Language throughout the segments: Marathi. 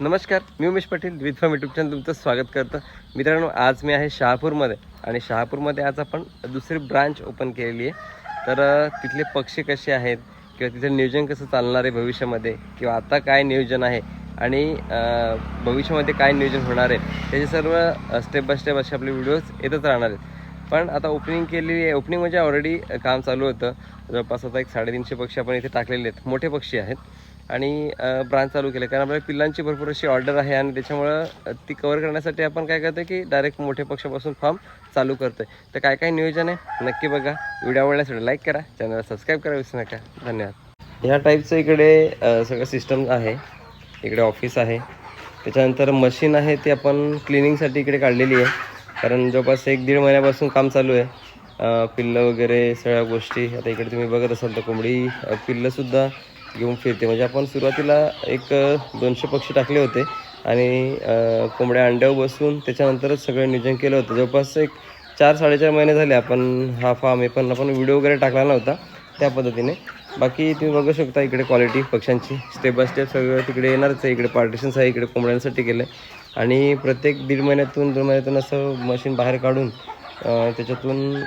नमस्कार मी Umesh Patil with farm YouTube channel तुमचं स्वागत करतो. मित्रांनो आज मी आहे शहापूरमध्ये आणि शहापूरमध्ये आज आपण दुसरी ब्रांच ओपन केलेली आहे. तर तिथले पक्षी कसे आहेत किंवा तिथलं नियोजन कसं चालणार आहे भविष्यामध्ये किंवा आता काय नियोजन आहे आणि भविष्यामध्ये काय नियोजन होणार आहे त्याचे सर्व स्टेप बाय स्टेप असे आपले व्हिडिओज येतच राहणार आहेत. पण आता ओपनिंग केलेली आहे. ओपनिंग म्हणजे ऑलरेडी काम चालू होतं. जवळपास आता एक साडेतीनशे पक्षी आपण इथे टाकलेले आहेत. मोठे पक्षी आहेत. आणि ब्रांच चालू केलं कारण आपल्याला पिल्लांची भरपूर अशी ऑर्डर आहे आणि त्याच्यामुळं ती कवर करण्यासाठी आपण काय करतो की डायरेक्ट मोठ्या पक्षापासून फॉर्म चालू करतोय. तर काय काय नियोजन आहे नक्की बघा. व्हिडिओ आवडल्यास लाईक करा चॅनलला सबस्क्राईब करा विसरू नका. धन्यवाद. ह्या टाईपचं इकडे सगळं सिस्टम आहे. इकडे ऑफिस आहे. त्याच्यानंतर मशीन आहे ती आपण क्लिनिंगसाठी इकडे काढलेली आहे. कारण जवळपास एक दीड महिन्यापासून काम चालू आहे. पिल्लं वगैरे सगळ्या गोष्टी. आता इकडे तुम्ही बघत असाल तर कोंबडी पिल्लंसुद्धा घेऊन फिरते. म्हणजे आपण सुरुवातीला एक दोनशे पक्षी टाकले होते आणि कोंबड्या अंड्यावर बसून त्याच्यानंतरच सगळं नियोजन केलं होतं. जवळपास एक चार साडेचार महिने झाले आपण हा फार्म आहे पण आपण व्हिडिओ वगैरे टाकला नव्हता त्या पद्धतीने. बाकी तुम्ही बघू शकता इकडे क्वालिटी पक्ष्यांची. स्टेप बाय स्टेप सगळं तिकडे येणारच आहे. इकडे पार्टिशन्स आहे इकडे कोंबड्यांसाठी केलं आहे आणि प्रत्येक दीड महिन्यातून दोन महिन्यातून असं मशीन बाहेर काढून त्याच्यातून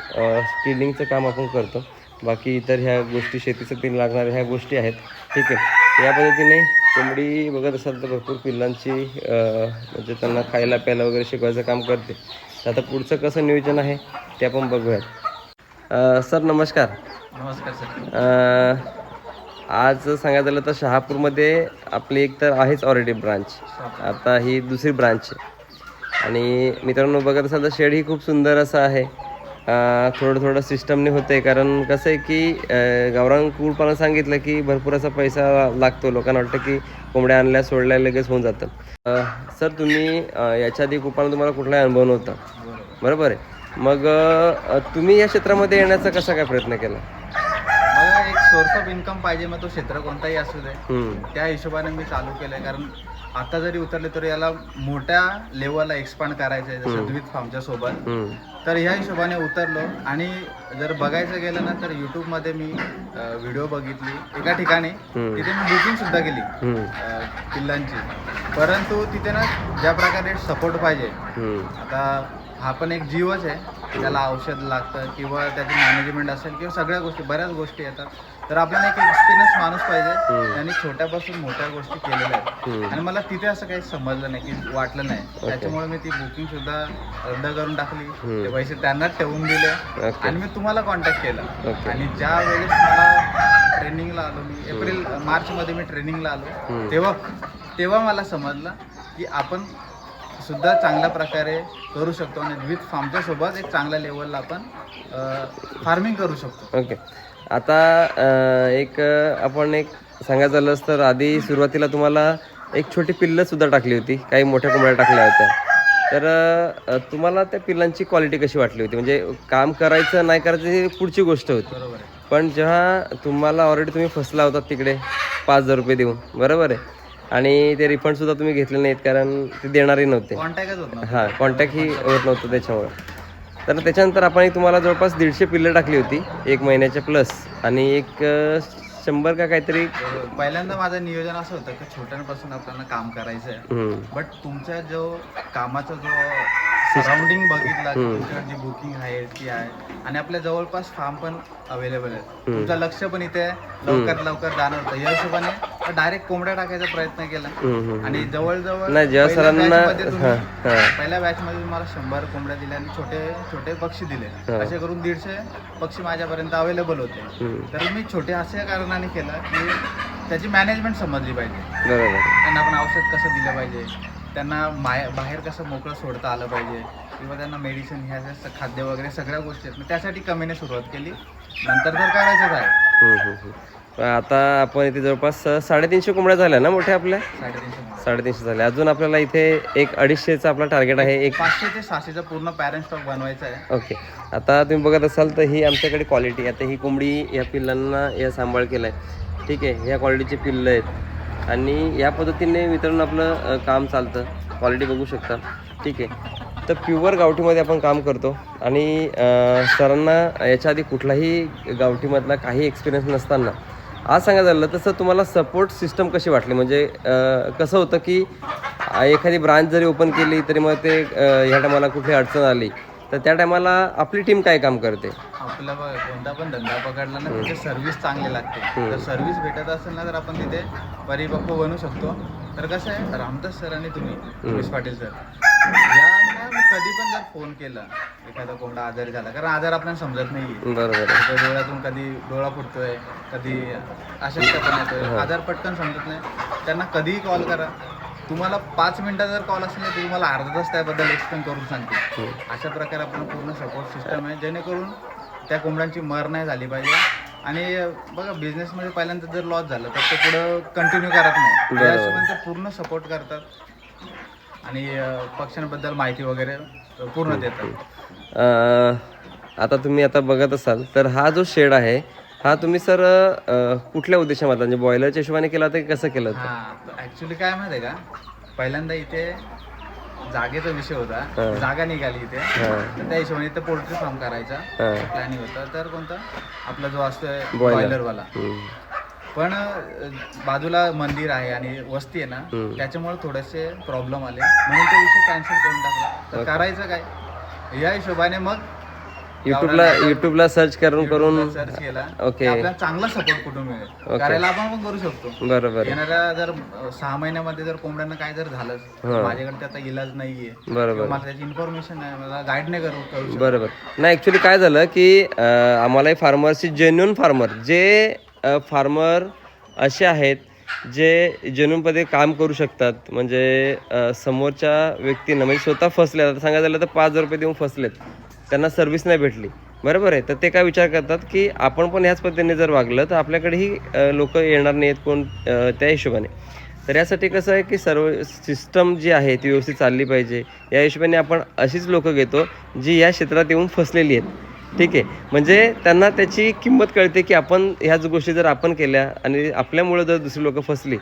स्टिलिंगचं काम आपण करतो. बाकी इतर ह्या गोष्टी शेतीसाठी लागणाऱ्या ह्या गोष्टी आहेत. ठीक आहे. या पद्धतीने कोंबडी बघत असाल तर भरपूर पिल्लांची म्हणजे त्यांना खायला प्यायला वगैरे शिकवायचं काम करते. आता पुढचं कसं नियोजन आहे ते आपण बघूयात. सर नमस्कार. नमस्कार सर. आज सांगायचं झालं तर शहापूरमध्ये आपली एक तर आहेच ऑलरेडी ब्रांच आता ही दुसरी ब्रांच आहे. आणि मित्रांनो बघत असाल तर शेड ही खूप सुंदर असं आहे. थोडं थोडं सिस्टमने होते कारण कसं आहे की अ, गावरान कुळपानं सांगितलं की भरपूर असा पैसा लागतो. लोकांना वाटतं की कोंबड्या आणल्या सोडल्या लगेच होऊन जातं. सर तुम्ही याच्या आधी कुळपानं तुम्हाला कुठलाही अनुभव नव्हता. बरोबर आहे. मग तुम्ही या क्षेत्रामध्ये येण्याचा कसा काय प्रयत्न केला? मला एक सोर्स ऑफ इन्कम पाहिजे मग तो क्षेत्र कोणताही असू दे. त्या हिशोबाने मी चालू केलंय. कारण आता जरी उतरले तरी याला मोठ्या लेवलला एक्सपांड करायचं आहे जसं द्वित फार्मच्या सोबत. तर ह्या हिशोबाने उतरलो आणि जर बघायचं गेलं ना तर यूट्यूबमध्ये मी व्हिडिओ बघितली एका ठिकाणी. तिथे मी बुकिंग सुद्धा केली पिल्लांची परंतु तिथे ना ज्या प्रकारे सपोर्ट पाहिजे. आता हा पण एक जीवच आहे. त्याला औषध लागतं किंवा त्याची मॅनेजमेंट असेल किंवा सगळ्या गोष्टी बऱ्याच गोष्टी येतात. तर आपल्याला एक एक्सपिरियन्स माणूस पाहिजे. त्यांनी छोट्यापासून मोठ्या गोष्टी केलेल्या आहेत. आणि मला तिथे असं काही समजलं नाही की वाटलं नाही. त्याच्यामुळे मी ती बुकिंग सुद्धा रद्द करून टाकली. ते पैसे त्यांनाच ठेवून दिले. आणि मी तुम्हाला कॉन्टॅक्ट केला. आणि ज्या वेळेस मला ट्रेनिंगला आलो मी एप्रिल मार्चमध्ये मी ट्रेनिंगला आलो. तेव्हा तेव्हा मला समजलं की आपण सुद्धा चांगल्या प्रकारे करू शकतो. आणि विथ फार्मच्या सोबत एक चांगल्या लेवलला आपण फार्मिंग करू शकतो. ओके. आता एक आपण एक सांगायचं झालंच तर आधी सुरुवातीला तुम्हाला एक छोटी पिल्लं सुद्धा टाकली होती काही मोठ्या कोंबड्या टाकल्या होत्या. तर तुम्हाला त्या पिल्लांची क्वालिटी कशी वाटली होती? म्हणजे काम करायचं नाही करायचं ही पुढची गोष्ट होती. पण जेव्हा तुम्हाला ऑलरेडी तुम्ही फसला होता तिकडे पाच हजार रुपये देऊन बरोबर आहे? आणि ते रिफंडसुद्धा तुम्ही घेतले नाहीत कारण ते देणारही नव्हते. हां कॉन्टॅक्ट ही होत नव्हतं त्याच्यामुळं. तर त्याच्यानंतर आपण एक तुम्हाला जवळपास दीडशे पिल्लं टाकली होती. एक महिन्याच्या प्लस आणि एक शंभर का काहीतरी. पहिल्यांदा माझं नियोजन असं होतं की छोट्यांपासून आपल्याला काम करायचं आहे बट तुमच्या जो कामाचा जो सराउंडिंग बघितला तुमच्याकडे जी बुकिंग आहे ती आहे. आणि आपल्या जवळपास फार्म पण अवेलेबल आहे तुमचं लक्ष पण इथे आहे. लवकर लवकर जाणार होतं या हिशोबाने डायरेक्ट कोंबड्या टाकायचा प्रयत्न केला. आणि जवळजवळ नाही जेव्हा पहिल्या सरांना पहिल्या बॅच मध्ये तुम्हाला शंभर कोंबड्या दिल्या आणि छोटे छोटे पक्षी दिले. असे करून दीडशे पक्षी माझ्यापर्यंत अवेलेबल होते. तर मी छोटे अशा कारणाने केलं की त्याची मॅनेजमेंट समजली पाहिजे. त्यांना आपण औषध कसं दिलं पाहिजे. त्यांना बाहेर कसं मोकळं सोडता आलं पाहिजे. किंवा त्यांना मेडिसिन ह्या खाद्य वगैरे सगळ्या गोष्टी आहेत. त्यासाठी कमीने सुरुवात केली. नंतर तर करायचंच आहे. पण आता आपण इथे जवळपास साडेतीनशे कोंबड्या झाल्या ना मोठ्या आपल्या? साडेतीनशे झाल्या. अजून आपल्याला इथे एक अडीचशेचं आपला टार्गेट आहे एक पाचशे ते सहाशेचा पूर्ण पॅरेंट स्टॉक बनवायचा आहे. ओके. आता तुम्ही बघत असाल तर ही आमच्याकडे क्वालिटी आता ही कोंबडी या पिल्लांना या सांभाळ केला आहे ठीक आहे ह्या क्वालिटीचे पिल्लं आहेत. आणि या पद्धतीने मित्रांनो आपलं काम चालतं. क्वालिटी बघू शकता. ठीक आहे. तर प्युअर गावठीमध्ये आपण काम करतो. आणि सरांना याच्या आधी कुठलाही गावठीमधला काही एक्सपिरियन्स नसताना आज सांगा झालं तसं तुम्हाला सपोर्ट सिस्टम कशी वाटली? म्हणजे कसं होतं की एखादी ब्रांच जरी ओपन केली तरी मग ते ह्या टायमाला कुठली अडचण आली तर त्या टायमाला आपली टीम काय काम करते? आपला कोणता पण धंदा पकडला ना तिथे सर्व्हिस चांगली लागते. जर सर्व्हिस भेटत असेल ना तर आपण तिथे परिपक्व बनू शकतो. तर कसं आहे रामदास सर आणि तुम्ही पाटील सर मी कधी पण जर फोन केला एखादा कोणता आजारी झाला कारण आजार आपल्याला समजत नाही बरोबर. डोळ्यातून कधी डोळा फुटतोय कधी अशक्तपणा येतोय आजार पटकन समजत नाही. त्यांना कधीही कॉल करा. तुम्हाला पाच मिनिटाचा जर कॉल असेल तर तुम्हाला अर्धा तास त्याबद्दल एक्सप्लेन करून सांगते. अशा प्रकारे आपण पूर्ण सपोर्ट सिस्टम आहे जेणेकरून त्या कोंबड्यांची मर नाही झाली पाहिजे. आणि बघा बिझनेसमध्ये पहिल्यांदा जर लॉस झालं तर ते पुढं कंटिन्यू करत नाही. पूर्ण सपोर्ट करतात. आणि पक्ष्यांबद्दल माहिती वगैरे पूर्ण देतात. अं, आता तुम्ही आता बघत असाल तर हा जो शेड आहे हा तुम्ही सर कुठल्या उद्देशामध्ये म्हणजे बॉयलरच्या हिशोबाने केला होता की कसं केलं होतं? हा ऍक्च्युली काय माहिती आहे का? पहिल्यांदा इथे जागेचा विषय होता. जागा निघाली इथे. तर त्या हिशोबाने इथे पोल्ट्री फार्म करायचा प्लॅनिंग होता. तर कोणता? आपला जो असतोय. बॉयलरवाला. पण बाजूला मंदिर आहे आणि वस्ती आहे ना. त्याच्यामुळे थोडेसे प्रॉब्लेम आले. म्हणून ते विषय कॅन्सल करून टाकला. तर करायचं काय? या हिशोबाने मग युट्यूबला युट्यूबला सर्च करून करून सर्च केला. ओके. आपल्याला चांगला सपोर्ट कुठून मिळेल? करायला आपण पण करू शकतो. बरोबर. येणाऱ्या जर सहा महिन्यामध्ये जर कोंबड्यांना काय जर तर माझ्याकडे त्याचा इलाज नाहीये. बरोबर. मला त्याची इन्फॉर्मेशन आहे मला गाईड नाही करू बरोबर. नाही ॲक्च्युली काय झालं की आम्हाला फार्मरची जेन्युन फार्मर जे फार्मर असे आहेत जे जेनूनमध्ये काम करू शकतात. म्हणजे समोरच्या व्यक्तींना म्हणजे स्वतः फसले. आता सांगायचं झालं तर पाच हजार रुपये देऊन फसलेत. त्यांना सर्व्हिस नाही भेटली. बरोबर आहे? तर ते काय विचार करतात की आपण पण ह्याच पद्धतीने जर वागलं तर आपल्याकडेही लोक येणार नाहीत कोण त्या हिशोबाने. तर यासाठी कसं आहे की सर्व सिस्टम जी आहे ती व्यवस्थित चालली पाहिजे. या हिशोबाने आपण अशीच लोकं घेतो जी या क्षेत्रात येऊन फसलेली आहेत. ठीक आहे. म्हणजे त्यांना त्याची किंमत कळते की आपण ह्याच गोष्टी जर आपण केल्या आणि आपल्यामुळं जर दुसरी लोकं फसली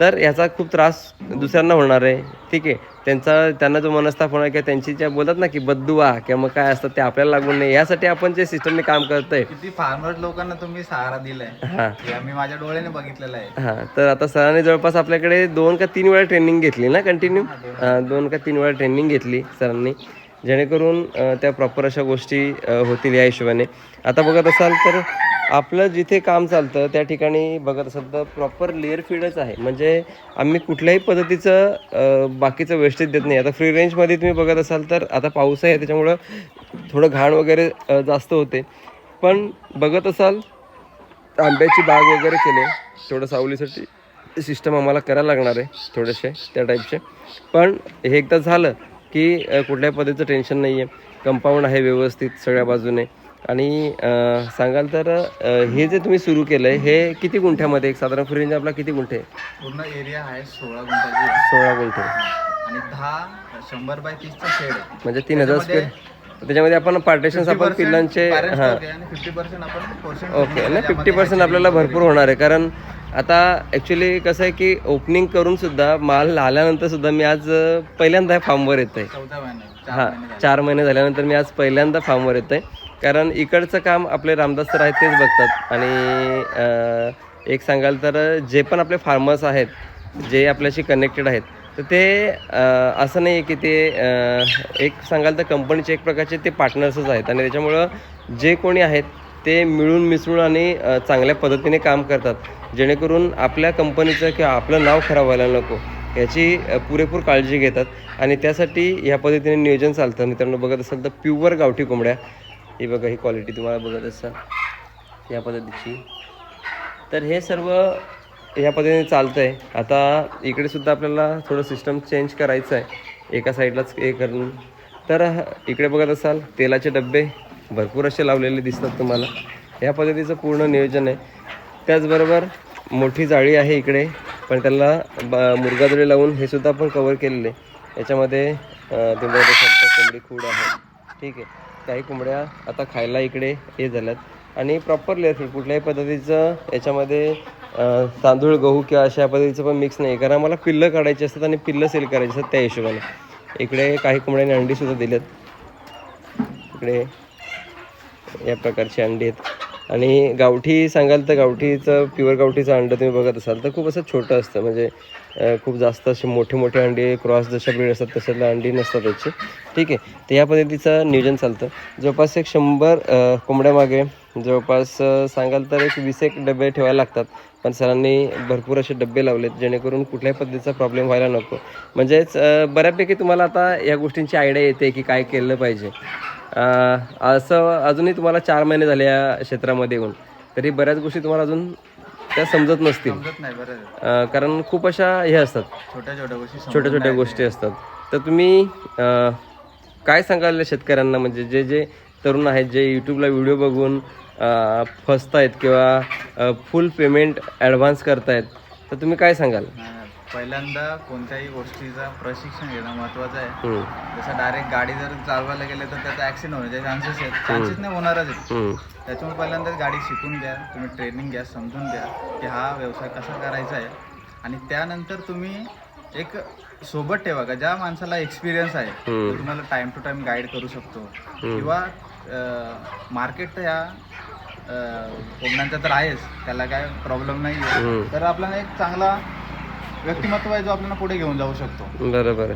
तर ह्याचा खूप त्रास दुसऱ्यांना होणार आहे. ठीक आहे. त्यांचा त्यांना जो मनस्ताप होणार किंवा त्यांची ज्या बोलतात ना की बद्दुआ किंवा मग काय असतात ते आपल्याला लागून नाही. यासाठी आपण जे सिस्टमने काम करतोय. किती फार्मर लोकांना तुम्ही सहारा दिलाय. हां. हे आम्ही माझ्या डोळ्याने बघितलेलं आहे. हां. तर आता सरांनी जवळपास आपल्याकडे दोन का तीन वेळा ट्रेनिंग घेतली ना कंटिन्यू दोन. का तीन वेळा ट्रेनिंग घेतली सरांनी. जेणेकरून त्या प्रॉपर अशा गोष्टी होतील या हिशोबाने. आता बघत असाल तर आपलं जिथे काम चालतं त्या ठिकाणी बघत असाल तर प्रॉपर लेअर फीडच आहे. म्हणजे आम्ही कुठल्याही पद्धतीचं बाकीचं वेस्टेज देत नाही. आता फ्री रेंजमध्ये तुम्ही बघत असाल तर आता पाऊस आहे त्याच्यामुळं थोडं घाण वगैरे जास्त होते. पण बघत असाल आंब्याची बाग वगैरे केले थोडं सावलीसाठी सिस्टम आम्हाला करायला लागणार आहे थोडेसे त्या टाईपचे पण हे एकदा झालं की कुठल्याही पद्धतीचं टेन्शन नाही आहे कंपाऊंड आहे व्यवस्थित सगळ्या बाजूने. आणि सांगाल तर हे जे तुम्ही सुरू केलं आहे हे किती गुंठ्यामध्ये? एक साधारण फ्रेंज आपला किती गुंठे? पूर्ण एरिया आहे सोळा गुंठाची सोळा गुंठे. आणि दहा शंभर बाय तीसचा शेड आहे. म्हणजे तीन हजार स्क्वेअर त्याच्यामध्ये आपण पार्टेशन्स आपण पिल्लांचे हां. आणि फिफ्टी पर्सेंट आपण पर्सेंट ओके फिफ्टी पर्सेंट आपल्याला भरपूर होणार आहे. कारण आता ॲक्च्युली कसं आहे की ओपनिंग करून सुद्धा माल आल्यानंतर सुद्धा मी आज पहिल्यांदा फार्मवर येत आहे हां. चार महिने झाल्यानंतर मी आज पहिल्यांदा फार्मवर येत आहे कारण इकडचं काम आपले रामदास सर आहेत तेच बघतात. आणि एक सांगाल तर जे पण आपले फार्मर्स आहेत जे आपल्याशी कनेक्टेड आहेत तर ते असं नाही आहे की ते एक सांगाल तर कंपनीचे एक प्रकारचे ते पार्टनर्सच आहेत. आणि त्याच्यामुळं जे कोणी आहेत ते मिळून मिसळून आणि चांगल्या पद्धतीने काम करतात. जेणेकरून आपल्या कंपनीचं किंवा आपलं नाव खराब व्हायला नको याची पुरेपूर काळजी घेतात. आणि त्यासाठी ह्या पद्धतीने नियोजन चालतं. मित्रांनो बघत असाल तर प्युअर गावठी कोंबड्या. ही बघा ही क्वालिटी तुम्हाला बघत असाल. या पद्धतीची. तर हे सर्व या पद्धतीने चालतं आहे आता इकडे सुद्धा आपल्याला थोडं सिस्टम चेंज करायचं आहे एका साईडलाच हे करून. तर ह- इकडे बघत असाल तेलाचे डबे भरपूर असे लावलेले दिसतात तुम्हाला. या पद्धतीचं पूर्ण नियोजन आहे. त्याचबरोबर मोठी जाळी आहे इकडे पण त्याला ब मुरगादळे लावून हे सुद्धा आपण कवर केलेले आहे. याच्यामध्ये अं, कोंबडी खूड आहे. ठीक आहे. काही कोंबड्या आता खायला इकडे हे झाल्यात. आणि प्रॉपर लेअर कुठल्याही पद्धतीचं याच्यामध्ये तांदूळ गहू किंवा अशा पद्धतीचं पण मिक्स नाही. कारण आम्हाला पिल्लं काढायची असतात आणि पिल्लं सेल करायची असतात त्या हिशोबाने. इकडे काही कोंबड्यांनी अंडीसुद्धा दिल्यात. इकडे या प्रकारची अंडी आहेत. आणि गावठी सांगाल तर गावठीचं प्युअर गावठीचं अंडं तुम्ही बघत असाल तर खूप असं छोटं असतं. म्हणजे खूप जास्त असे मोठे मोठे अंडे क्रॉस जशा ब्रीड असतात तशाला अंडी नसतात त्याची. ठीक आहे. तर या पद्धतीचं नियोजन चालतं. जवळपास एक शंभर कोंबड्यामागे जवळपास सांगाल तर एक वीस एक डबे ठेवायला लागतात. पण सरांनी भरपूर असे डबे लावलेत जेणेकरून कुठल्याही पद्धतीचा प्रॉब्लेम व्हायला नको. म्हणजेच बऱ्यापैकी तुम्हाला आता या गोष्टींची आयडिया येते की काय केलं पाहिजे. असं अजूनही तुम्हाला चार महिने झाले या क्षेत्रामध्ये येऊन. तरी बऱ्याच गोष्टी तुम्हाला अजून त्या समजत नसतील. कारण खूप अशा हे असतात. छोट्या छोट्या गोष्टी छोट्या छोट्या गोष्टी असतात. तर तुम्ही काय सांगाल शेतकऱ्यांना? म्हणजे जे जे तरुण आहेत जे यूट्यूबला व्हिडिओ बघून फसतायत किंवा फुल पेमेंट ॲडव्हान्स करतायत तर तुम्ही काय सांगाल. पहिल्यांदा कोणत्याही गोष्टीचं प्रशिक्षण घेणं महत्वाचं आहे. जसं डायरेक्ट गाडी जर चालवायला गेले तर त्याचा ॲक्सिडेंट होण्याचे चान्सेस आहेत. चान्सेस नाही होणारच आहेत. त्याच्यामुळे पहिल्यांदा गाडी शिकून घ्या तुम्ही ट्रेनिंग घ्या समजून घ्या की हा व्यवसाय कसा करायचा आहे. आणि त्यानंतर तुम्ही एक सोबत ठेवा का? ज्या माणसाला एक्सपिरियन्स आहे. तो तुम्हाला टाइम टू टाइम गाईड करू शकतो. किंवा मार्केट ह्या अं, कोंबड्यांचा तर आहेच. त्याला काय प्रॉब्लेम नाही. तर आपल्याला एक चांगला व्यक्तिमत्व आहे जो आपल्याला पुढे घेऊन जाऊ शकतो. बरोबर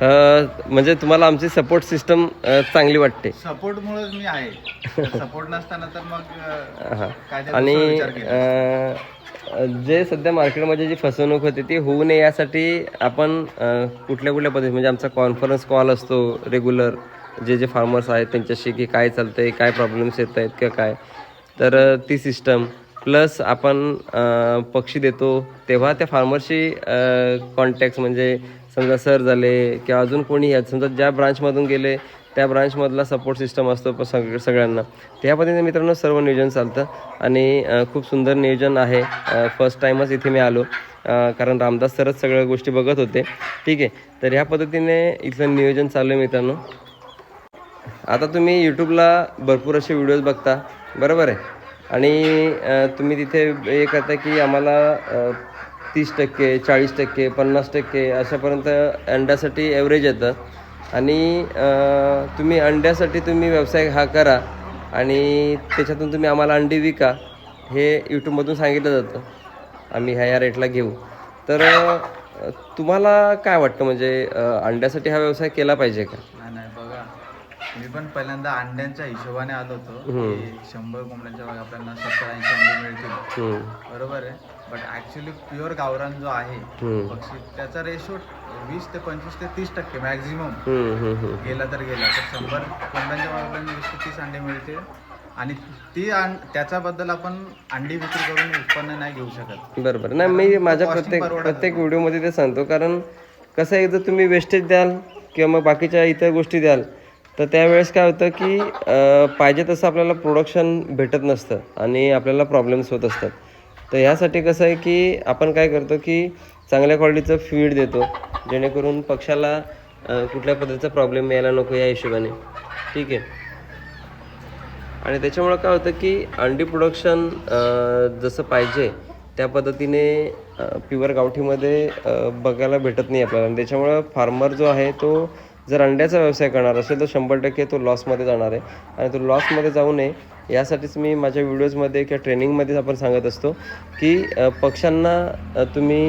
म्हणजे तुम्हाला आमची सपोर्ट सिस्टम चांगली वाटते. सपोर्टमुळेच मी आहे. सपोर्ट नसताना तर मग आणि जे सध्या मार्केटमध्ये जी फसवणूक होते ती होऊ नये यासाठी आपण कुठल्या कुठल्या पद्धती म्हणजे आमचा कॉन्फरन्स कॉल असतो रेग्युलर जे जे फार्मर्स आहेत त्यांच्याशी की काय चालतंय काय प्रॉब्लेम्स येत आहेत किंवा काय. तर ती सिस्टम प्लस आपण पक्षी देतो तेव्हा त्या फार्मरशी कॉन्टॅक्ट म्हणजे समजा सर झाले किंवा अजून कोणी आहेत समजा ज्या ब्रांचमधून गेले त्या ब्रांचमधला सपोर्ट सिस्टम असतो प- सग सगळ्यांना. त्या पद्धतीने मित्रांनो सर्व नियोजन चालतं आणि खूप सुंदर नियोजन आहे. फर्स्ट टाईमच इथे मी आलो. कारण रामदास सरच सगळ्या गोष्टी बघत होते. ठीक आहे. तर ह्या पद्धतीने इथलं नियोजन चालू आहे मित्रांनो. आता तुम्ही यूट्यूबला भरपूर असे व्हिडिओज बघता. बरोबर आहे? आणि तुम्ही तिथे हे करता की आम्हाला तीस टक्के चाळीस टक्के पन्नास टक्के अशापर्यंत अंड्यासाठी ॲव्हरेज येतं. आणि तुम्ही अंड्यासाठी तुम्ही व्यवसाय हा करा आणि त्याच्यातून तुम्ही आम्हाला अंडी विका हे यूट्यूबमधून सांगितलं जातं. आम्ही ह्या या रेटला घेऊ. तर तुम्हाला काय वाटतं? म्हणजे अंड्यासाठी हा व्यवसाय केला पाहिजे का? मी पण पहिल्यांदा अंड्यांच्या हिशोबाने आलो होतो. की शंभर कोंबड्यांच्या मागे आपल्याला सत्तर ऐंशी अंडे मिळतील. बरोबर आहे. बट ॲक्च्युली प्युअर गावरान जो आहे पक्षी त्याचा रेशो वीस ते पंचवीस ते तीस टक्के मॅक्झिमम. गेला तर गेला. तर शंभर कोंबड्यांच्या आपल्याला वीस ते तीस अंडे मिळते आणि ती त्याच्याबद्दल आपण अंडी विक्री करून उत्पन्न नाही घेऊ शकत. बरोबर. नाही मी माझ्या प्रत्येक प्रत्येक व्हिडिओमध्ये ते सांगतो. कारण कसं आहे जर तुम्ही वेस्टेज द्याल किंवा मग बाकीच्या इतर गोष्टी द्याल तर त्यावेळेस काय होतं की पाहिजे तसं आपल्याला प्रोडक्शन भेटत नसतं आणि आपल्याला प्रॉब्लेम्स होत असतात. तर ह्यासाठी कसं आहे की आपण काय करतो की चांगल्या क्वालिटीचं फीड देतो जेणेकरून पक्षाला कुठल्या पद्धतीचा प्रॉब्लेम यायला नको या हिशोबाने. ठीक आहे? आणि त्याच्यामुळं काय होतं की अंडी प्रोडक्शन जसं पाहिजे त्या पद्धतीने प्युअर गावठीमध्ये बघायला भेटत नाही आपल्याला. त्याच्यामुळं फार्मर जो आहे तो जर अंड्याचा व्यवसाय करणार असेल तर शंभर टक्के तो लॉसमध्ये जाणार आहे. आणि तो लॉसमध्ये जाऊ नये यासाठीच मी माझ्या व्हिडिओजमध्ये किंवा ट्रेनिंगमध्येच आपण सांगत असतो की पक्ष्यांना तुम्ही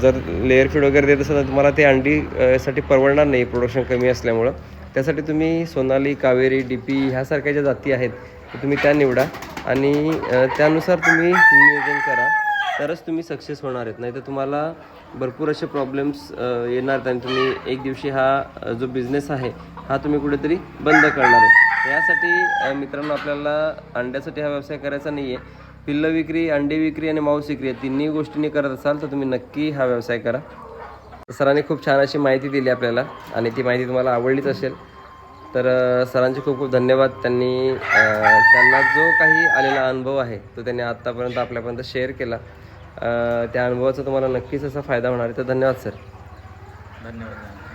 जर लेअर फीड वगैरे देत असाल तर तुम्हाला ते अंडी साठी परवडणार नाही. प्रोडक्शन कमी असल्यामुळं. त्यासाठी तुम्ही सोनाली कावेरी डी पी ह्यासारख्या ज्या जाती आहेत तुम्ही त्या निवडा. आणि त्यानुसार तुम्ही नियोजन करा. तरच तुम्ही सक्सेस होणार आहेत. नाही तर तुम्हाला भरपूर असे प्रॉब्लेम्स येणार आहेत आणि तुम्ही एक दिवशी हा जो बिझनेस आहे हा तुम्ही कुठेतरी बंद करणार आहे यासाठी मित्रांनो आपल्याला अंड्यासाठी हा व्यवसाय करायचा नाही आहे पिल्लं विक्री अंडी विक्री आणि मांस विक्री या तिन्ही गोष्टींनी करत असाल तर तुम्ही नक्की हा व्यवसाय करा. सरांनी खूप छान अशी माहिती दिली आपल्याला आणि ती माहिती तुम्हाला आवडलीच असेल. तर सरांचे खूप खूप धन्यवाद. त्यांनी त्यांना जो काही आलेला अनुभव आहे तो त्यांनी आत्तापर्यंत आपल्यापर्यंत शेअर केला. त्या अनुभवाचा तुम्हाला नक्कीच असा फायदा होणार आहे. तर धन्यवाद सर. धन्यवाद.